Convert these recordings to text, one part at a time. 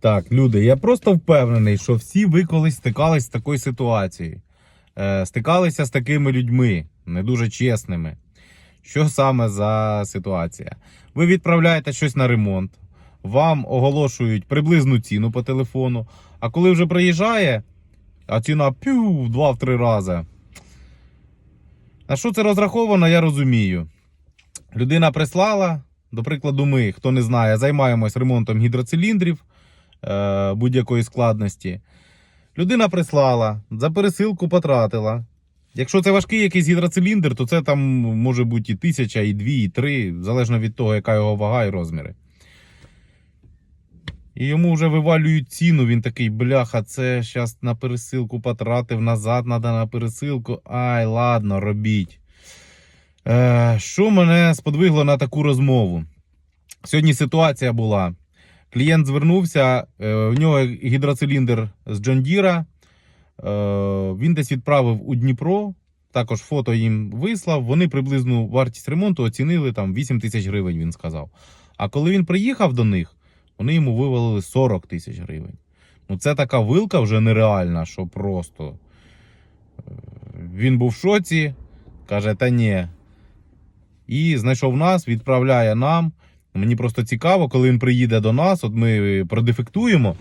Так, люди, я просто впевнений, що всі ви колись стикались з такою ситуацією. Е, стикалися з такими людьми, не дуже чесними. Що саме за ситуація? Ви відправляєте щось на ремонт, вам оголошують приблизну ціну по телефону, а коли вже приїжджає, а ціна пів в два-три рази. На що це розраховано, я розумію. Людина прислала, до прикладу, ми, хто не знає, займаємось ремонтом гідроциліндрів будь-якої складності. Людина прислала, за пересилку потратила. Якщо це важкий якийсь гідроциліндр, то це там може бути і тисяча, і дві, і три, залежно від того, яка його вага і розміри. І йому вже вивалюють ціну. Він такий, бляха, це зараз на пересилку потратив, назад треба на пересилку. Ай, ладно, робіть. Е, що мене сподвигло на таку розмову? Сьогодні ситуація була. Клієнт звернувся, е, у нього гідроциліндр з Deere, е, Він десь відправив у Дніпро. Також фото їм вислав. Вони приблизну вартість ремонту оцінили там 8 тисяч гривень, він сказав. А коли він приїхав до них, вони йому вивалили 40 тисяч гривень. Ну, це така вилка вже нереальна, що просто. Е, Він був в шоці, каже, та ні. І знайшов нас, відправляє нам. Мені просто цікаво, коли він приїде до нас, от ми продефектуємо,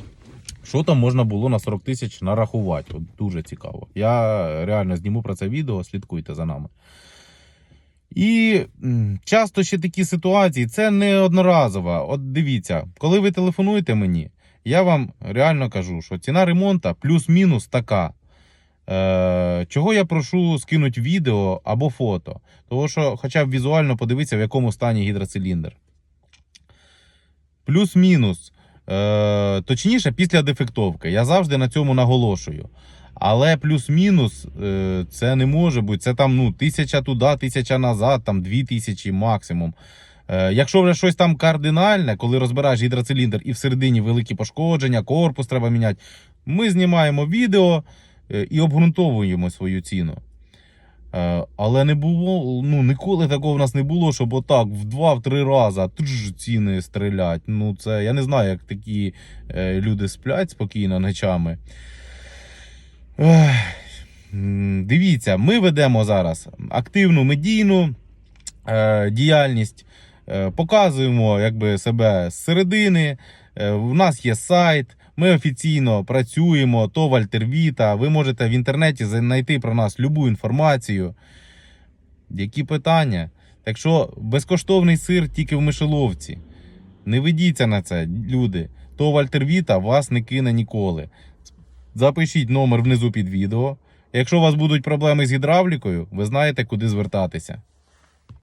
що там можна було на 40 тисяч нарахувати. От дуже цікаво. Я реально зніму про це відео, слідкуйте за нами. І часто ще такі ситуації, це не одноразово. От дивіться, коли ви телефонуєте мені, я вам реально кажу, що ціна ремонту плюс-мінус така. Е, чого я прошу скинути відео або фото? Тому що хоча б візуально подивитися, в якому стані гідроциліндр. Плюс-мінус. Е, точніше, після дефектовки. Я завжди на цьому наголошую. Але плюс-мінус е, це не може бути. Це там ну, тисяча туди, тисяча назад, там дві тисячі максимум. Е, якщо вже щось там кардинальне, коли розбираєш гідроциліндр і всередині великі пошкодження, корпус треба міняти, ми знімаємо відео е, і обґрунтовуємо свою ціну. Але не було, ну ніколи такого в нас не було, щоб отак в два-три рази тж, ціни стрілять. Ну це я не знаю, як такі е, люди сплять спокійно ночами. Ех, Дивіться, ми ведемо зараз активну медійну е, діяльність, е, показуємо якби, себе з середини. Е, в нас є сайт, ми офіційно працюємо, то Вальтервіта. Ви можете в інтернеті знайти про нас любу інформацію. Які питання? Так що безкоштовний сир тільки в мишеловці. Не ведіться на це, люди. То Вальтервіта вас не кине ніколи. Запишіть номер внизу під відео. Якщо у вас будуть проблеми з гідравлікою, ви знаєте, куди звертатися.